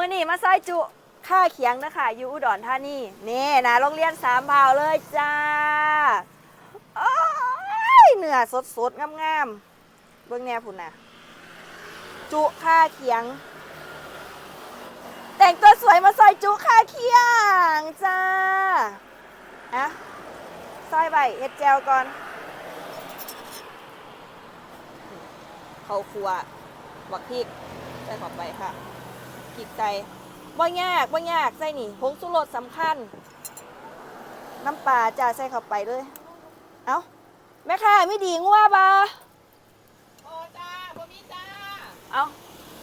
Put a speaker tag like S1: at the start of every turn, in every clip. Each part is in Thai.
S1: มื่อนี้มาซอยจุค่าเขียงนะคะอยู่อุดรธานีนี่นะโรงเรียนสามเผาเลยจ้าโอ้ยเนื้อสดสดงามๆเบื้องแน่พุ่นนะจุค่าเขียง แต่งตัวสวยมาซอยจุค่าเขียงจ้าอะซอยใบเฮ็ดแจวก่อนเขาครัวบักพริกใส่ข้าไปค่ะ พริกใส่บ่ยากบ่ยากใส่นี่ผงชูรสสำคัญ น้ำปลาจ้าใส่เข้าไปเลย เอ้าแม่ค่ะไม่ดีงัวบ่
S2: โอ้จ้าบ่มีจ้า
S1: เอ้า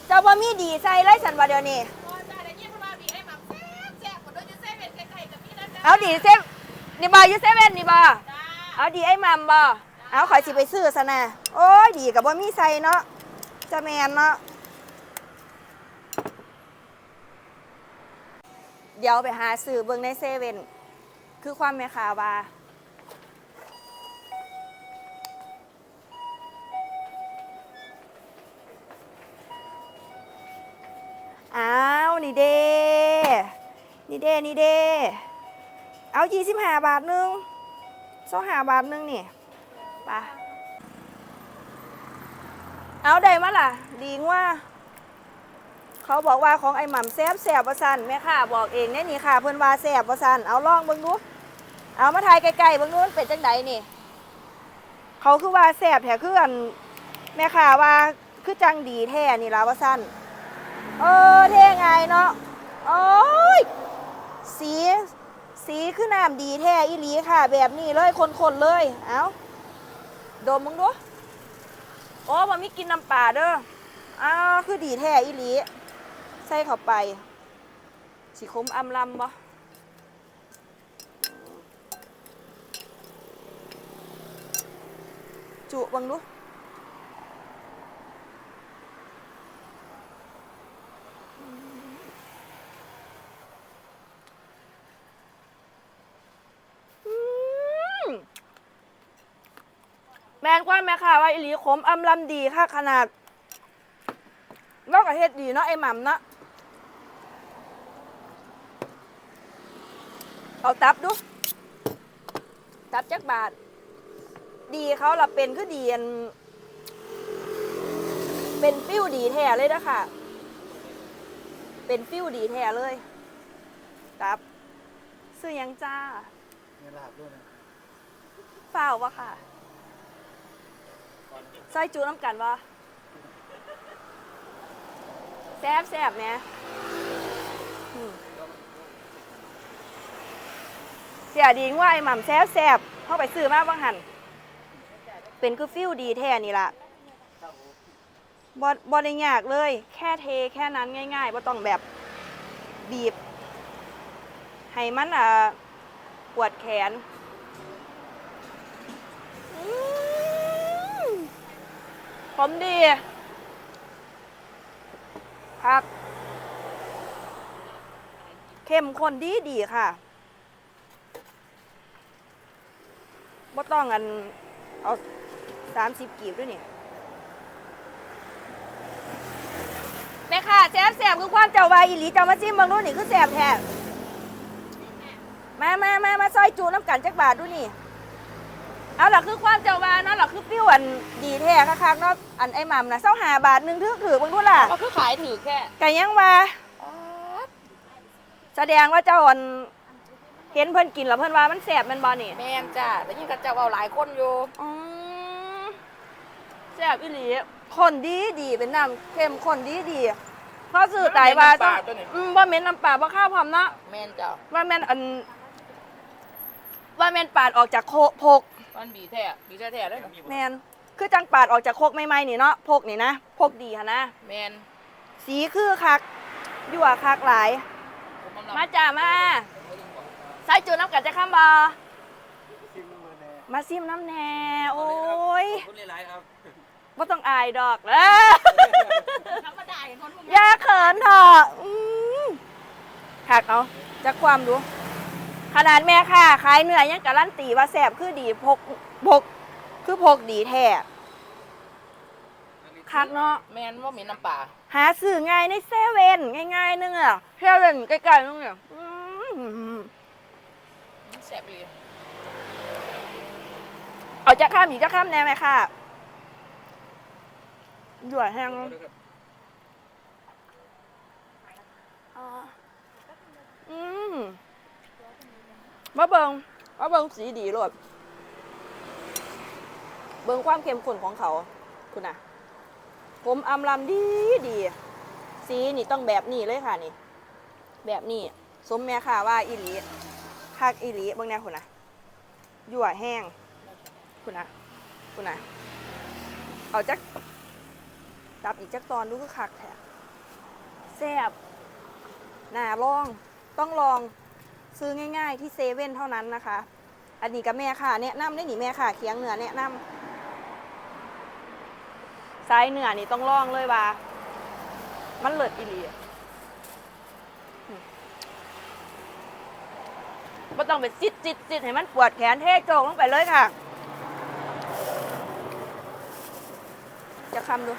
S1: เจ้าบ่มีดีใส่ไรสันว่าเดี๋ยวนี้
S2: โอ้จ้าได้ยินเพราะว่ามีไอ้หม่ำแซ่บแซ่บคนโดนอยู่เซเว่นใกล้ๆกับพี่นะจ้า
S1: เอาดีเซฟนี่บ่อยู่เซเว่นนี่บ่
S2: จ้า
S1: เอาดีไอ้มัมบ่เอาขอยสิไปซื้อซะนะโอ้ยดีกับบ่มีใส่เนาะจะแมนเนาะ เดี๋ยวไปหาซื้อเบิ่งในเซเว่นคือความแม่ค้าว่าอ้าว นี่เด้นี่เด้นี่เด้เอา25บห้าบาทนึง25บาทนึงนี่ไปเอาได้มาล่ะ ดีงว่า เขาบอกว่าของไอ้หม่ำแซบแซบว่าสันแม่ค่ะบอกเองเนี่ยนี่ค่ะเพิ่อนว่าแซบว่าสันเอาลองเบิ่งดูเอามาถ่ายไกลๆเบิ่งดูมันเป็นจังไดนี่ เขาคือว่าแซบแท้คืออันแม่ค่ะว่าคือจังดีแท้นี่ละว่าสันเออเท่ไงเนาะโอ้ยสีสีคือน้ำดีแท้อีหลีค่ะ แบบนี้เลยคนๆเลย เอาดมมึงดูโอ้มันมีกินน้ำปลาเด้ออ้าวคือดีแท้อีหลี ใส่เข้าไปสีคมอำลำบ่จุบังดูแมนกว่าแม่ค่ะว่าอีหลีขมอำลำดีค่ะขนาดนอกจากเฮ็ดดีเนาะไอ้หม่ำเนาะ เอาตับดู ตับจักบาท ดีเขาละเป็นคือดีอันเป็นฟิวดีแท้เลยนะค่ะ เป็นฟิวดีแท้เลยตับซื้อหยังจ้า
S3: เนี่ยลาบด้วยนะ
S1: เปล่าวะค่ะใส่จูน้ำกันวะแซบแซบเนี่ยอืมเสียดีว่าไอ้หม่ำแซ่บแซบเข้าไปซื้อมาบางหันเป็นคือฟิลดีแท้นี่ล่ะบอบอได้ยากเลย แค่เทแค่นั้นง่ายๆบ่ต้องแบบบีบ ให้มันอะปวดแขนผมดีครับเข้มข้นดีดีค่ะ บ่ต้องอันเอาสามสิบกีบด้วยนี่แม่ค่ะแซ่บแซ่บคือความเจ้าวายอีหลีเจ้ามาจิ้มเบางนู่นนี่คือแซ่บแท้มามามามาซอยจูน้ำกันจักบาทดูนี่ เอาล่ะคือความเจ้าวาเนาะล่ะคือปิ้วอันดีแท้คักๆเนาะอันไอ้หม่ำนะเศร้าหาบาทหนึงถือถือบางดูล่ะ
S2: ก็คือขายถือแค่
S1: ไก่ยังว่าแสดงว่าเจ้าอัน เห็นเพิ่นกินแล้วเพิ่นว่ามันแสบแมันบ่นี่
S2: แมนจ้าแต่ยิ่งกับเจ้าเอาหลายคนอยู่
S1: อืมแสบอีหลีคนดีดีเป็นน้ำเข้มข้นดีดีเพราะสื่อตายว่าต้องอืมว่าเหม็นน้ำปลาบ่ข้าวพร้อมเนาะ
S2: แมนจ้า
S1: ว่าแม่นอัน ว่าแม่นปาดออกจากโคพก
S2: มันบีแท้บีแท้ๆเลย
S1: แม่นคือจังปาดออกจากโคกใหม่ๆนี่เนาะพกนี่นะพกดีค่ะนะ
S2: แมน
S1: สีคือคัก ยั่วคักหลาย
S2: ผมมัน
S1: มาจ้ามา ใส่จูน้ำกันจะข้ามบอ
S3: ซิมมือแน่
S1: มาซิมน้ำแหน่โอ้ย
S3: คุณหลายครับ
S1: ว่ต้องอายดอกเอ้อ
S2: ธรรมดาอย่างคนพวก
S1: อย่าเขินเถอะอืมคักเอาจะความดู ขนาดแม่ค่ะขายเนื้อยังการันตีว่าแสบคือดีพกพกคือพกดีแท้คักเนาะ
S2: แมนว่ามีน้ำปลา
S1: หาซื้อง่ายในเซเว่นง่ายๆนึงอะเซเว่นใกล้ๆนึงเนี่ยอืม
S2: แซ่บเลย
S1: เอาจะข้ามอีกจะข้ามแน่ไหมค่ะหยวดแห้งอ่าอืมมาเบิงมาเบิงสีดีโลดเบิงความเข้มข้นของเขา คุณน่ะผมอำลำดีดี สีนี่ต้องแบบนี้เลยค่ะนี่ แบบนี้ สมแม่ค่ะว่าอีหลี คักอีหลีเบิ่งแน่คุณนะหยั่วแห้งคุณนะคุณนะเอาจักจับอีกจักตอนดูคือคักแท้แซ่บน่าลองต้องลองซื้อง่าย ๆ ที่เซเว่นเท่านั้นนะคะ อันนี้กับแม่ค่ะแนะนำได้หนิแม่ค่ะเคียงเหนือแนะนำสายเหนือนี่ต้องลองเลยว่า มันเลิศอีหลี ไม่ต้องไปจิตจิตจิตให้มันปวดแขนเทโจกลงไปเลยค่ะ จะคำดู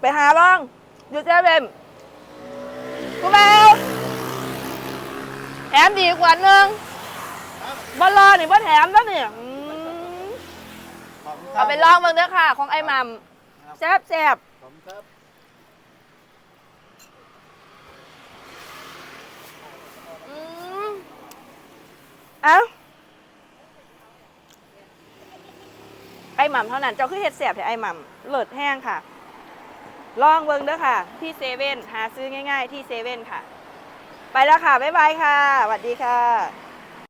S1: ไปหาบ้างอยู่เจเบมคุณแมว แถมดีกว่าหนึ่งบอลลอนี่บ่แถมแล้วเนี่ยอืม
S3: ขอบคุณครั
S1: เอา
S3: บ
S1: ไปลองเบิ่งเด้อค่ะ ของไอ้หมัมแซ่บแซ่บ
S3: ขอบคุณครับ
S1: อืมเอ้าไอ้หม่ำเท่านั้นเจ้าคือเห็ดแสบแต่ไอ้หม่ำเลิศแห้งค่ะ ลองเบิ่งเด้อค่ะ ที่เซเว่นหาซื้อง่าย ๆ ที่เซเว่นค่ะ ไปแล้วค่ะ บ๊ายบายค่ะสวัสดีค่ะ